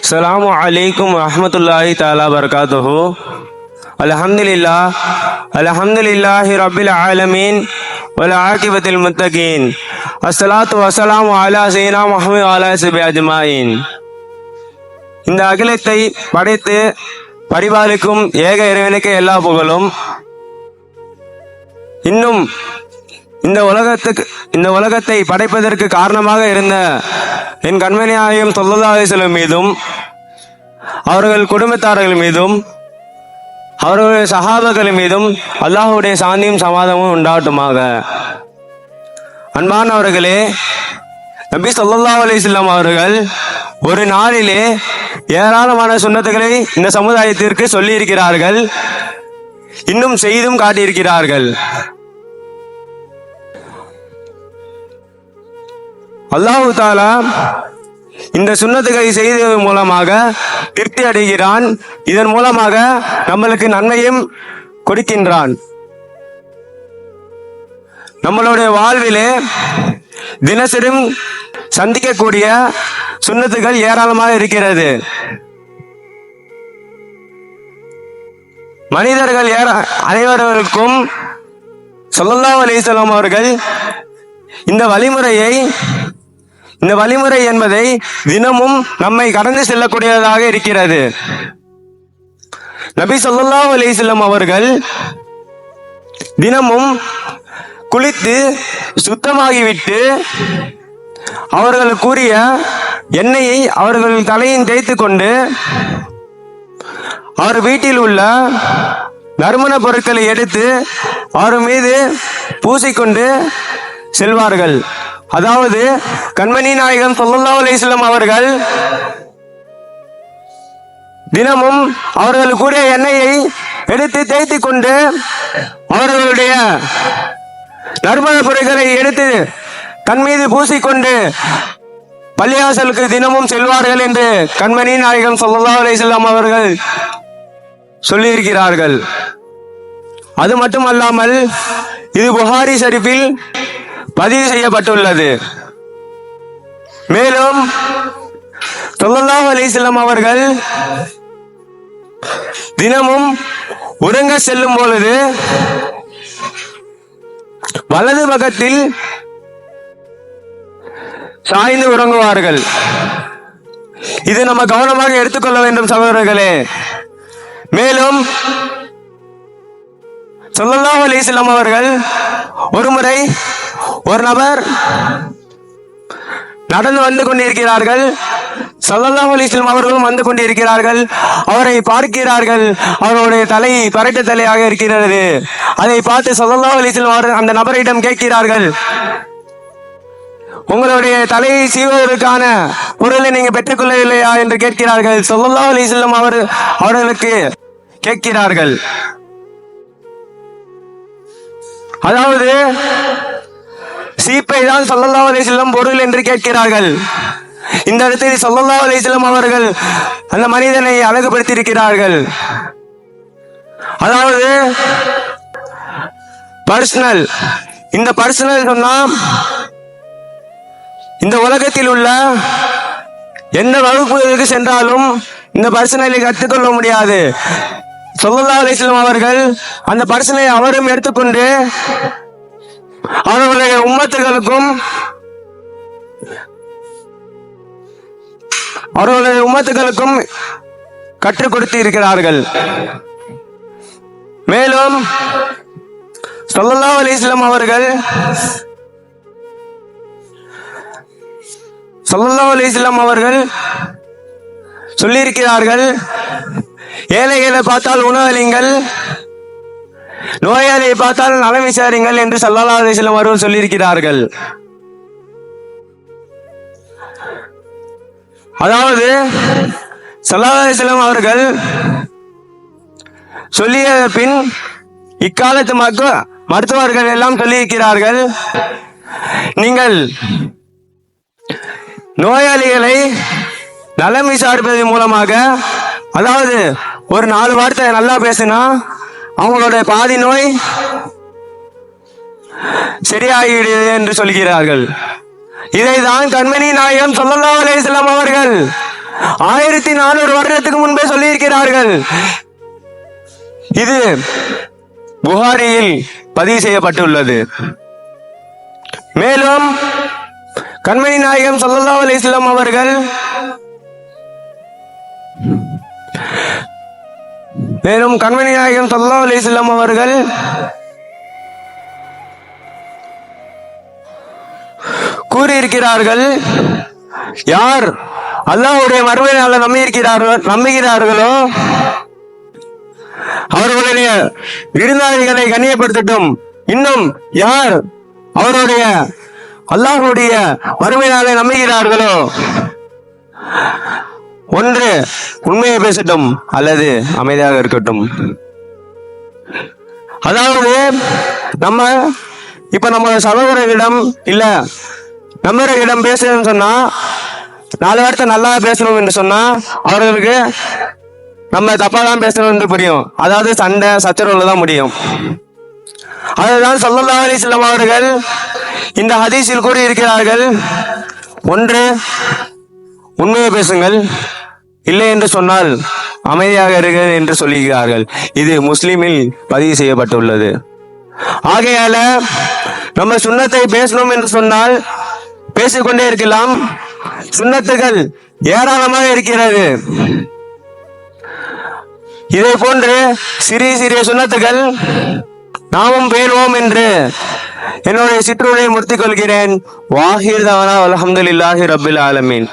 السلام عليكم ورحمة الله تعالى وبركاته الحمد لله الحمد لله رب العالمين والعاقبة المتقين الصلاة والسلام على سيدنا محمد وعلى سبي أجمعين இந்த அகிலத்தை படைத்து பரிபாலிக்கும் ஏக இறைவனுக்கு எல்லா புகழும். இன்னும் இந்த உலகத்துக்கு இந்த உலகத்தை படைப்பதற்கு காரணமாக இருந்த என் கண்மணி நாயகம் சொல்லதாசலம் மீதும் அவர்கள் குடும்பத்தார்கள் மீதும் அவர்களுடைய சகாபர்கள் மீதும் அல்லாஹுடைய சாந்தியும் சமாதமும் உண்டாகட்டுமாக. அன்பானவர்களே நபி சொல்லா அலிஸ்லாம் அவர்கள் ஒரு நாளிலே ஏராளமான சுண்ணத்துக்களை இந்த சமுதாயத்திற்கு சொல்லி இருக்கிறார்கள் இன்னும் செய்தும் காட்டியிருக்கிறார்கள். அல்லாஹு தாலா இந்த சுண்ணத்துகளை செய்தது மூலமாக திருப்தி அடைகிறான். இதன் மூலமாக நம்மளுக்கு நன்மையும் கொடுக்கின்றான். நம்மளுடைய வாழ்விலே தினசரியும் சந்திக்கக்கூடிய சுண்ணத்துகள் ஏராளமாக இருக்கிறது. மனிதர்கள் ஏற அனைவர்களுக்கும் சொல்லல்லா அலிசல்லாம் அவர்கள் இந்த வழிமுறையை இந்த வழிமுறை என்பதை தினமும் நம்மை கடந்து செல்லக்கூடியதாக இருக்கிறது. நபி சொல்லல்லா அலிசல்லாம் அவர்கள் தினமும் குளித்து சுத்தமாகிவிட்டு அவர்கள் கூறிய எண்ணெயை அவர்கள் தலையின் தேய்த்து கொண்டு அவர் வீட்டில் உள்ள நறுமண பொருட்களை எடுத்து அவர் மீது பூசிக்கொண்டு செல்வார்கள். அதாவது கண்மணி நாயகம் ஸல்லல்லாஹு அலிஸ்லாம் அவர்கள் தினமும் அவர்கள் கூடிய எண்ணெயை எடுத்து தேய்த்து கொண்டு அவர்களுடைய நறுமண பொருட்களை எடுத்து தன் மீது பூசிக்கொண்டு பள்ளியாசலுக்கு தினமும் செல்வார்கள் என்று கண்மணி நாயகம் ஸல்லல்லாஹு அலிசல்லாம் அவர்கள் சொல்லியிருக்கிறார்கள். அது மட்டுமல்லாமல் இது புகாரி ஷரீஃபில் பதிவு செய்யப்பட்டுள்ளது. மேலும் ஸல்லல்லாஹு அலிசல்லாம் அவர்கள் தினமும் உறங்க செல்லும் பொழுது வலது பக்கத்தில் சாய்ந்து உறங்குவார்கள். இது நம்ம கவனமாக எடுத்துக்கொள்ள வேண்டும் சகோதரர்களே. மேலும் சொல்லல்லா அலைஹி அவர்கள் ஒருமுறை ஒரு நபர் நடந்து வந்து கொண்டிருக்கிறார்கள். ஸல்லல்லாஹு அலிஸ்லாம் அவர்களும் வந்து கொண்டிருக்கிறார்கள். அவரை பார்க்கிறார்கள். அவருடைய தலை பரட்ட தலையாக இருக்கிறது. அதை பார்த்து ஸல்லல்லாஹு அலிஸ்லாம் அவர்கள் அந்த நபரிடம் கேட்கிறார்கள். உங்களுடைய தலையை சீவதற்கான பொருளை நீங்க பெற்றுக்கொள்ளவில்லையா என்று கேட்கிறார்கள். சொல்லல்லா அலி வஸல்லம் அவர் அவர்களுக்கு கேட்கிறார்கள். அதாவது சீப்பை தான் சொல்லல்லா அலி வஸல்லம் பொருள் என்று கேட்கிறார்கள். இந்த இடத்தில் சொல்லல்லா அலி வஸல்லம் அவர்கள் அந்த மனிதனை அழகுபடுத்தியிருக்கிறார்கள். அதாவது பர்சனல் இந்த பர்சனல் சொன்னா இந்த உலகத்தில் உள்ள எந்த வகுப்புகளுக்கு சென்றாலும் இந்த பர்சனலை கற்றுக்கொள்ள முடியாது. சொல்லல்லா அலிஸ்லாம் அவர்கள் அந்த பர்சனை அவரும் எடுத்துக்கொண்டு அவருடைய உம்மத்துகளுக்கும் அவர்களுடைய உம்மத்துகளுக்கும் கற்றுக் கொடுத்து இருக்கிறார்கள். மேலும் சொல்லல்லா அலிஸ்லாம் அவர்கள் ஸல்லல்லாஹு அலைஹி வஸல்லம் அவர்கள் சொல்லியிருக்கிறார்கள் ஏழைகளை பார்த்தால் உணவளிங்கள் நோயாளியை பார்த்தால் நலம் விசாரிங்கள் என்று ஸல்லல்லாஹு அலைஹி வஸல்லம் அவர்கள் சொல்லியிருக்கிறார்கள். அதாவது ஸல்லல்லாஹு அலைஹி வஸல்லம் அவர்கள் சொல்லிய பின் இக்காலத்து மக்க மருத்துவர்கள் எல்லாம் சொல்லியிருக்கிறார்கள் நீங்கள் நோயாளிகளை நலம் விசாரிப்பதன் மூலமாக அதாவது ஒரு நாலு வார்த்தை நல்லா பேசினா அவங்களோட பாதி நோய் சரியாகிவிடுது என்று சொல்கிறார்கள். இதைதான் கண்மணி நாயகம் சொல்லல்லா அலேஸ்லாம் அவர்கள் ஆயிரத்தி நானூறு வருடத்துக்கு முன்பே சொல்லியிருக்கிறார்கள். இது புகாரியில் பதிவு செய்யப்பட்டுள்ளது. மேலும் கண்மணி நாயகம் ஸல்லல்லாஹு அலிஸ்லாம் அவர்கள் மேலும் கண்மணி நாயகம் சல்லா அலிஸ்லாம் அவர்கள் கூறியிருக்கிறார்கள் யார் அல்லாஹ்வுடைய மறுமை நாளை நம்பி நம்புகிறார்களோ அவர்களுடைய விருந்தாளிகளை கண்ணியப்படுத்தட்டும். இன்னும் யார் அவருடைய அல்லாஹுடைய மறுமை நம்புகிறார்களோ? ஒன்று உண்மையை பேசட்டும் அல்லது அமைதியாக இருக்கட்டும். அதாவது நம்ம இப்ப நம்ம சகோதரர்களிடம் இல்ல நம்பரிடம் பேசணும்னு சொன்னா நாலு வார்த்தை நல்லா பேசணும் என்று சொன்னா அவர்களுக்கு நம்ம தப்பா தான் பேசணும் என்று புரியும். அதாவது சண்டை சச்சரவுல தான் முடியும். அதுதான் சல்லல்லா அலிஸ்லாம் அவர்கள் இந்த ஹதீஸில் கூறியிருக்கிறார்கள். ஒன்று உண்மையை பேசுங்கள். இல்லை என்று சொன்னால் அமைதியாக இருங்க என்று சொல்லுகிறார்கள் இது முஸ்லீமில் பதிவு செய்யப்பட்டுள்ளது. ஆகையால நம்ம சுண்ணத்தை பேசணும் என்று சொன்னால் பேசிக்கொண்டே இருக்கலாம். சுண்ணத்துகள் ஏராளமாக இருக்கிறது. இதை போன்று சிறிய சிறிய சுண்ணத்துகள் நாமும் பேணுவோம் என்று என்னுடைய சிற்றுரையை முடித்துக் கொள்கிறேன். வாஹிர் தானா அல்ஹம்துலில்லாஹி ரப்பில் ஆலமீன்.